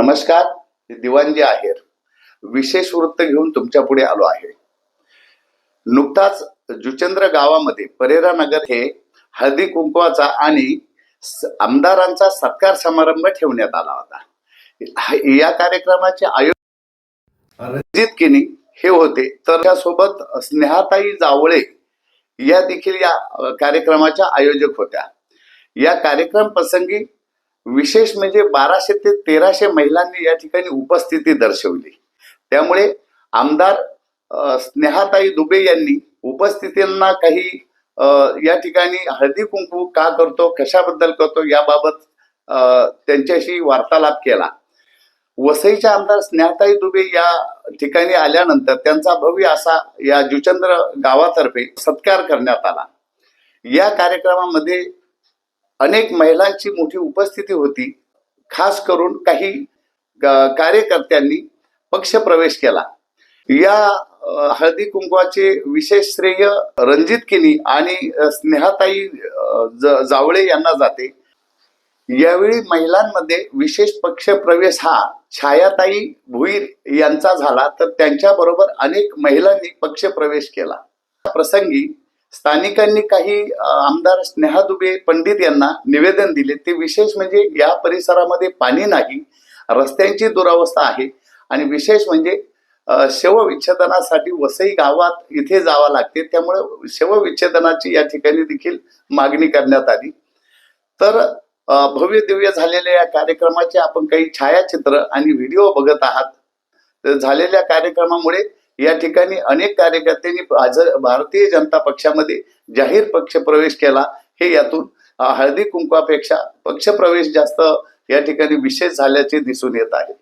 नमस्कार दिवानजी आहेर. विशेष वृत्त घेऊन तुमच्यापुढे आलो आहे. नुकताच जुचंद्र गावामध्ये परेरा नगर हे हळदी कुंकवाचा आणि आमदारांचा सत्कार समारंभ ठेवण्यात आला होता. या कार्यक्रमाचे आयोजन रणजित किनी हे होते. तर त्यासोबत स्नेहाताई जावळे या देखील या कार्यक्रमाच्या आयोजक होत्या. या कार्यक्रम प्रसंगी विशेष म्हणजे बाराशे ते तेराशे महिलांनी या ठिकाणी उपस्थिती दर्शवली. त्यामुळे आमदार स्नेहाताई दुबे यांनी उपस्थितींना काही या ठिकाणी हळदी कुंकू का करतो कशाबद्दल करतो याबाबत त्यांच्याशी वार्तालाप केला. वसईच्या आमदार स्नेहाताई दुबे या ठिकाणी आल्यानंतर त्यांचा भव्य असा या जुचंद्र गावातर्फे सत्कार करण्यात आला. या कार्यक्रमामध्ये अनेक महिलांची मोठी उपस्थिती होती. खास करून काही कार्यकर्त्यांनी कार्यकर्त्यांनी पक्षप्रवेश केला. या हळदी कुंकवाचे विशेष श्रेय रणजित किनी आणि स्नेहाताई ज- जावळे यांना जाते. यावेळी महिलांमध्ये विशेष पक्षप्रवेश हा छायाताई भुईर यांचा झाला. तर त्यांच्याबरोबर अनेक महिलांनी पक्षप्रवेश केला. प्रसंगी स्थानिकांनी काही आमदार स्नेहा दुबे पंडित यांना निवेदन दिले. ते विशेष म्हणजे या परिसरामध्ये पाणी नाही रस्त्यांची दुरावस्था आहे आणि विशेष म्हणजे शवविच्छेदनासाठी वसई गावात इथे जावं लागते. त्यामुळे शवविच्छेदनाची या ठिकाणी देखील मागणी करण्यात आली. तर भव्य दिव्य झालेल्या या कार्यक्रमाचे आपण काही छायाचित्र आणि व्हिडिओ बघत आहात. झालेल्या कार्यक्रमामुळे या ठिकाणी अनेक कार्यकर्त्यांनी हजर भारतीय जनता पक्षामध्ये जाहीर पक्ष प्रवेश केला. हे यातून हळदी कुंकवापेक्षा पक्षप्रवेश जास्त या ठिकाणी विशेष झाल्याचे दिसून येत आहे.